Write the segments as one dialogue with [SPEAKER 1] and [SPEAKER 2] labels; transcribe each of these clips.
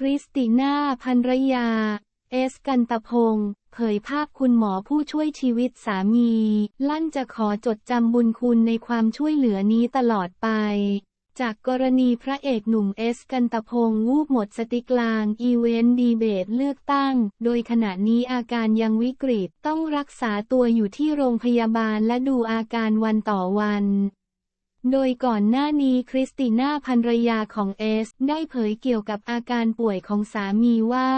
[SPEAKER 1] คริสติน่าภรรยา เอสกันตพงศ์เผยภาพคุณหมอผู้ช่วยชีวิตสามี ลั่นจะขอจดจำบุญคุณในความช่วยเหลือนี้ตลอดไป จากกรณีพระเอกหนุ่มเอสกันตพงศ์วูบหมดสติกลางอีเวนต์ดีเบตเลือกตั้ง โดยขณะนี้อาการยังวิกฤตต้องรักษาตัวอยู่ที่โรงพยาบาลและดูอาการวันต่อวัน โดยก่อนหน้านี้คริสติน่าภรรยาของเอส ได้เผยเกี่ยวกับอาการป่วยของสามีว่า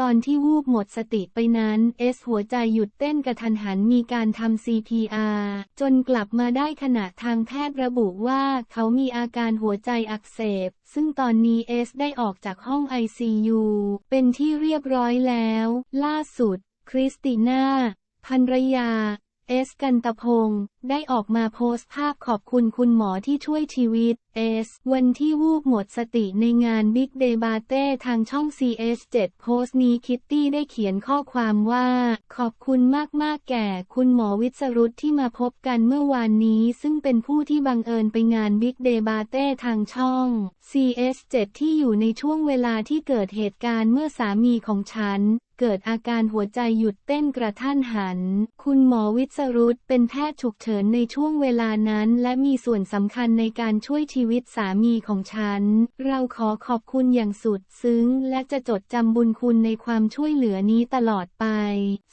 [SPEAKER 1] ตอนที่วูบหมดสติไปนั้นเอสหัวใจหยุดเต้นกระทันหันมีการทำ CPR จนกลับมาได้ขณะทางแพทย์ระบุว่าเขามีอาการหัวใจอักเสบ ซึ่งตอนนี้เอสได้ออกจากห้อง ICU เป็นที่เรียบร้อยแล้ว ล่าสุด คริสติน่าภรรยา เอสกันตพงศ์ได้ออกมาโพสต์ภาพขอบคุณคุณหมอที่ช่วยชีวิต เอส วันที่วูบหมดสติในงาน Big Day b a t e ทางช่อง CS7 โพสต์นี้คิตตี้ได้เขียนข้อความว่า ขอบคุณมาก ๆ แก่คุณหมอวิศรุตที่มาพบกันเมื่อวานนี้ ซึ่งเป็นผู้ที่บังเอิญไปงาน Big Day b a t e ทางช่อง CS7 ที่อยู่ในช่วงเวลาที่เกิดเหตุการณ์เมื่อสามีของฉัน เกิดอาการหัวใจหยุดเต้นกระทันหัน คุณหมอวิศรุตเป็นแพทย์ฉุกเฉินในช่วงเวลานั้น และมีส่วนสำคัญในการช่วยชีวิตสามีของฉัน เราขอขอบคุณอย่างสุดซึ้ง และจะจดจำบุญคุณในความช่วยเหลือนี้ตลอดไป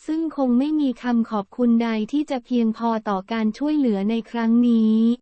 [SPEAKER 1] ซึ่งคงไม่มีคำขอบคุณใดที่จะเพียงพอต่อการช่วยเหลือในครั้งนี้